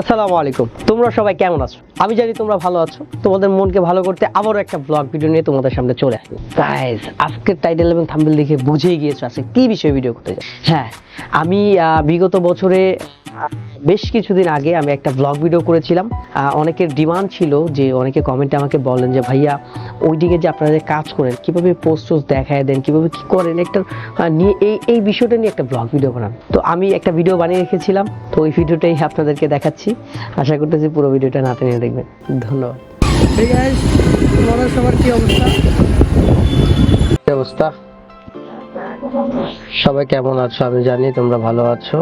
আসসালামু আলাইকুম। তোমরা সবাই কেমন আছো? আমি জানি তোমরা ভালো আছো। তোমাদের মনকে ভালো করতে আবারও একটা ব্লগ ভিডিও নিয়ে তোমাদের সামনে চলে আসি গাইস আজকের টাইটেল এবং থাম্বনেল দেখে বুঝেই গিয়েছো আজকে কি বিষয়ে ভিডিও করতে হ্যাঁ আমি বিগত বছরে বেশ কিছুদিন আগে আমি একটা ব্লগ ভিডিও করেছিলাম। অনেকের ডিমান্ড ছিল যে অনেকে কমেন্টে আমাকে বলেন যে ভাইয়া ওই দিকে যে আপনারা যে কাজ করেন কীভাবে পোস্ট টোস্ট দেখায় দেন কীভাবে কী করেন? একটা নিয়ে এই এই বিষয়টা নিয়ে একটা ব্লগ ভিডিও বানান। তো আমি একটা ভিডিও বানিয়ে রেখেছিলাম। তো ওই ভিডিওটাই আপনাদেরকে দেখাচ্ছি। আশা করতেছি পুরো ভিডিওটা না টেনে দেখবেন। ধন্যবাদ। সবার কি অবস্থা? অবস্থা? সবাই কেমন আছো? আমি জানি তোমরা ভালো আছো।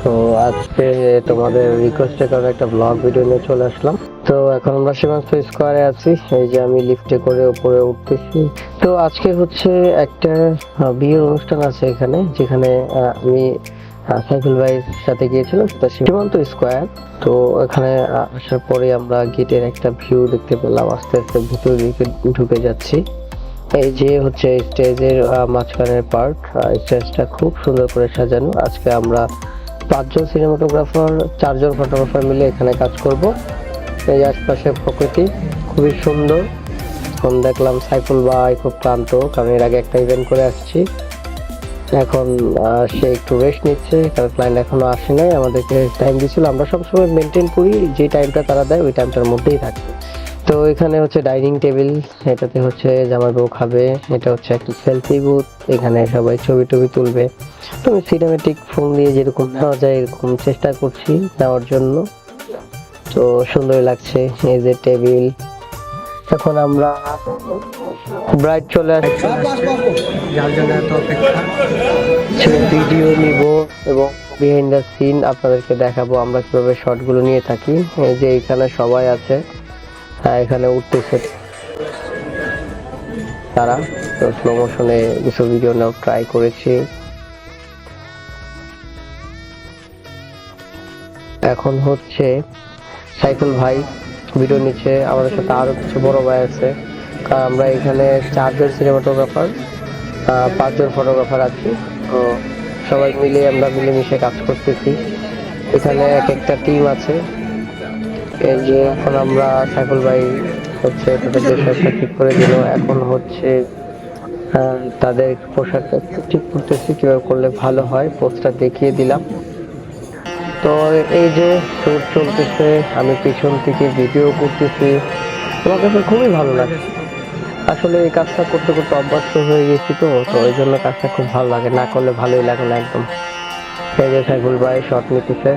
তো আজকে তোমাদের রিকোয়েস্টের কারণে একটা ব্লগ ভিডিও নিয়ে চলে আসলাম। তো এখন আমরা সীমান্ত স্কোয়ারে আছি, এই যে আমি লিফটে করে উপরে উঠতেছি। তো আজকে হচ্ছে একটা বিয়ের অনুষ্ঠান আছে এখানে, যেখানে আমি সাইফুল ভাইয়ের সাথে গিয়েছিলাম তো সীমান্ত স্কোয়ার তো এখানে আসার পরে আমরা গেটের একটা ভিউ দেখতে পেলাম, আস্তে আস্তে ভিতরে দিকে ঢুকে যাচ্ছি। এই যে হচ্ছে স্টেজের মাঝখানের পার্ট স্টেজটা খুব সুন্দর করে সাজানো। আজকে আমরা পাঁচজন সিনেমাটোগ্রাফার, চারজন ফটোগ্রাফার মিলে এখানে কাজ করব। এই যে আশপাশে প্রকৃতি খুবই সুন্দর। এখন দেখলাম সাইফুল ভাই খুব ক্লান্ত, কারণ এর আগে একটা ইভেন্ট করে আসছি। এখন সে একটু রেস্ট নিচ্ছে কারণ ক্লায়েন্ট এখনও আসে নাই। আমাদেরকে টাইম দিয়েছিল আমরা সবসময় মেনটেন করি, যে টাইমটা তারা দেয়, ওই টাইমটার মধ্যেই থাকি তো এখানে হচ্ছে ডাইনিং টেবিল এটাতে হচ্ছে জামাই বউ খাবে, এটা হচ্ছে একটা সেলফি বুথ এখানে সবাই ছবি টবি তুলবে। তো সিনেমেটিক ফোন দিয়ে যেরকম নেওয়া যায়, এরকম চেষ্টা করছি নেওয়ার জন্য। তো সুন্দর লাগছে, এই যে টেবিল। এখন আমরা ব্রাইট চলে আসছে। যার জন্য এত অপেক্ষা। ভিডিও নিব এবং বিহাইন্ড দ্য সিন আপনাদেরকে দেখাবো আমরা কীভাবে শর্টগুলো নিয়ে থাকি। এই যে এখানে সবাই আছে হ্যাঁ এখানে উঠতেছে। তারা, তো স্লো মোশনে কিছু ভিডিও নেওয়ার ট্রাই করেছি। এখন হচ্ছে সাইকেল ভাই ভিডিও নিচ্ছে। আমাদের সাথে আরও কিছু বড় ভাই আছে। কারণ আমরা এখানে চারজন সিনেমাটোগ্রাফার পাঁচজন ফটোগ্রাফার আছি। তো সবাই মিলে আমরা মিলেমিশে কাজ করতেছি। এখানে এক একটা টিম আছে। এই যে এখন আমরা সাইফুল ভাই হচ্ছে তাদের ঠিক করে দিল। এখন হচ্ছে তাদের পোশাকটা ঠিক করতেছি। কীভাবে করলে ভালো হয় পোস্টটা দেখিয়ে দিলাম। তো এই যে শুট চলতেছে, আমি পিছন থেকে ভিডিও করতেছি। আমার কাছে খুবই ভালো লাগে। আসলে এই কাজটা করতে করতে অভ্যস্ত হয়ে গেছি তো তো ওই জন্য কাজটা খুব ভালো লাগে। না করলে ভালোই লাগে না একদম। এই যে সাইফুল ভাই শর্ট নিতেছে।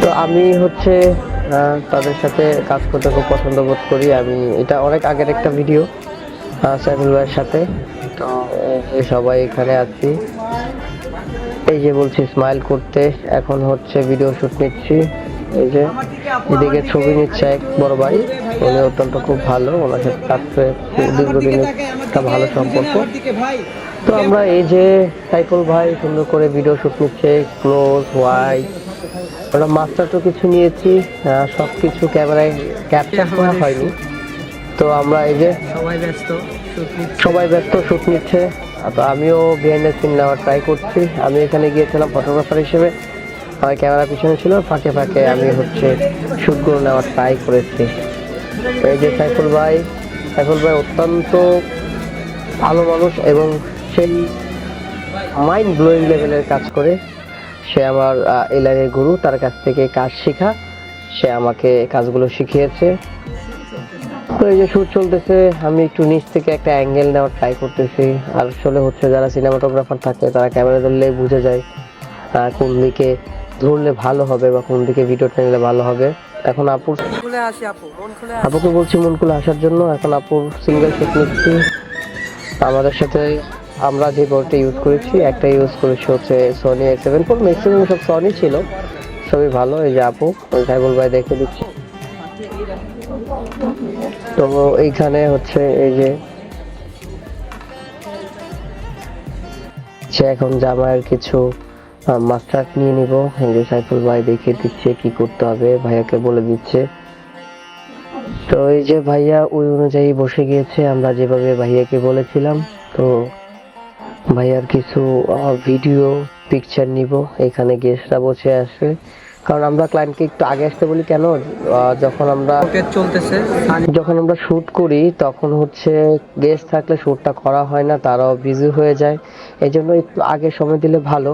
তো আমি হচ্ছে তাদের সাথে কাজ করতে খুব পছন্দ বোধ করি। আমি, এটা অনেক আগের একটা ভিডিও সাইফুল ভাইয়ের সাথে। তো সবাই এখানে আছি। এই যে বলছি স্মাইল করতে। এখন হচ্ছে ভিডিও শুট নিচ্ছি। এই যে, এদিকে ছবি নিচ্ছে এক বড় ভাই। উনি অত্যন্ত খুব ভালো। ওনার সাথে কাজ দীর্ঘদিনের একটা ভালো সম্পর্ক। তো আমরা এই যে সাইফুল ভাই সুন্দর করে ভিডিও শুট নিচ্ছে ক্লোজ হোয়াইট আমরা মাস্টার তো কিছু নিয়েছি সব কিছু ক্যামেরায় ক্যাপচার করা হয়নি। তো আমরা এই যে সবাই ব্যস্ত সবাই ব্যস্ত শুট নিচ্ছে। তো আমিও বিহাইন্ড দ্য সিন নেওয়ার ট্রাই করছি। আমি এখানে গিয়েছিলাম ফটোগ্রাফার হিসেবে। আমার ক্যামেরা পিছনে ছিল। ফাঁকে ফাঁকে আমি হচ্ছে শ্যুটগুলো নেওয়ার ট্রাই করেছি। এই যে সাইফুল ভাই সাইফুল ভাই অত্যন্ত ভালো মানুষ এবং সেই মাইন্ড ব্লোয়িং লেভেলের কাজ করে। সে আমার লাইনের গুরু। তার কাছ থেকে কাজ শেখা। সে আমাকে কাজগুলো শিখিয়েছে। তো এই যে শুট চলতেছে আমি একটু নিচ থেকে একটা অ্যাঙ্গেল নেওয়ার ট্রাই করতেছি। আর আসলে হচ্ছে যারা সিনেমাটোগ্রাফার থাকে তারা ক্যামেরা ধরলে বুঝে যায় কোন দিকে ধরলে ভালো হবে বা কোন দিকে ভিডিওটা নিলে ভালো হবে। এখন আপুর খুলে আসি আপু মন খুলে আপুকে বলছি আসার জন্য এখন আপুর সিঙ্গেল শুট নিচ্ছি। আমাদের সাথে আমরা যে বোর্ডটা ইউজ করেছি একটা ইউজ করেছি হচ্ছে Sony A seven four maximum সব সনি ছিল। সবই ভালো এই যে আপু ওই সাইবুল ভাই দেখে দিচ্ছি। তো এইখানে হচ্ছে এই যে এখন জামাইয়ের কিছু মাস্টার নিয়ে নিব। যে সাইফুল ভাই দেখিয়ে দিচ্ছে কি করতে হবে, ভাইয়াকে বলে দিচ্ছে। তো এই যে ভাইয়া ওই অনুযায়ী বসে গিয়েছে, আমরা যেভাবে ভাইয়াকে বলেছিলাম, তো ভাইয়ার কিছু ভিডিও পিকচার নিব। এখানে গেস্টরা বসে আসবে কারণ আমরা ক্লায়েন্টকে একটু আগে আসতে বলি কেন? যখন আমরা চলতেছে যখন আমরা শ্যুট করি তখন হচ্ছে গেস্ট থাকলে শ্যুটটা করা হয় না তারাও বিজি হয়ে যায়। এই জন্য একটু আগে সময় দিলে ভালো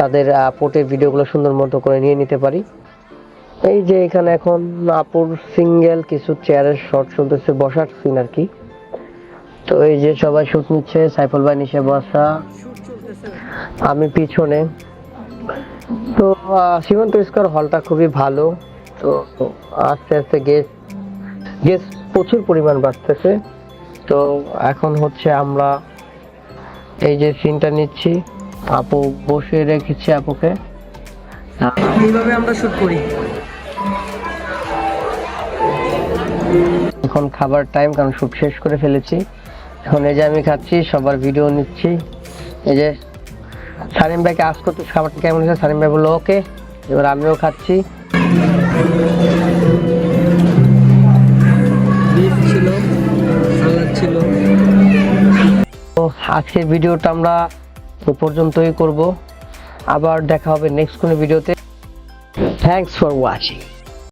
তাদের পোর্টের ভিডিওগুলো সুন্দর মতো করে নিয়ে নিতে পারি। এই যে এখানে এখন আপুর সিঙ্গেল কিছু চেয়ারের শট চলতেছে বসার সিন আর কি। তো এই যে সবাই শুট নিচ্ছে সাইফুল ভাই নিচে বসা। আমি পিছনে তো সীমান্ত স্কোয়ার হলটা খুবই ভালো। তো আস্তে আস্তে গেস্ট গেস্ট প্রচুর পরিমাণ বাড়তেছে। তো এখন হচ্ছে আমরা এই যে সিনটা নিচ্ছি। আপু বসিয়ে রেখেছি আপুকে। এইভাবে আমরা শুট করি। এখন খাবার টাইম কারণ শুট শেষ করে ফেলেছি। এখন এই যে আমি খাচ্ছি সবার ভিডিও নিচ্ছি। এই যে সারিম ভাইকে আস করতে খাবারটা কেমন হয়েছে? সারিম ভাই বলল ওকে এবার আমিও খাচ্ছি। ছিল সালাদ ছিল। তো আজকের ভিডিওটা আমরা এ পর্যন্তই করব। আবার দেখা হবে নেক্সট কোনো ভিডিওতে। Thanks for watching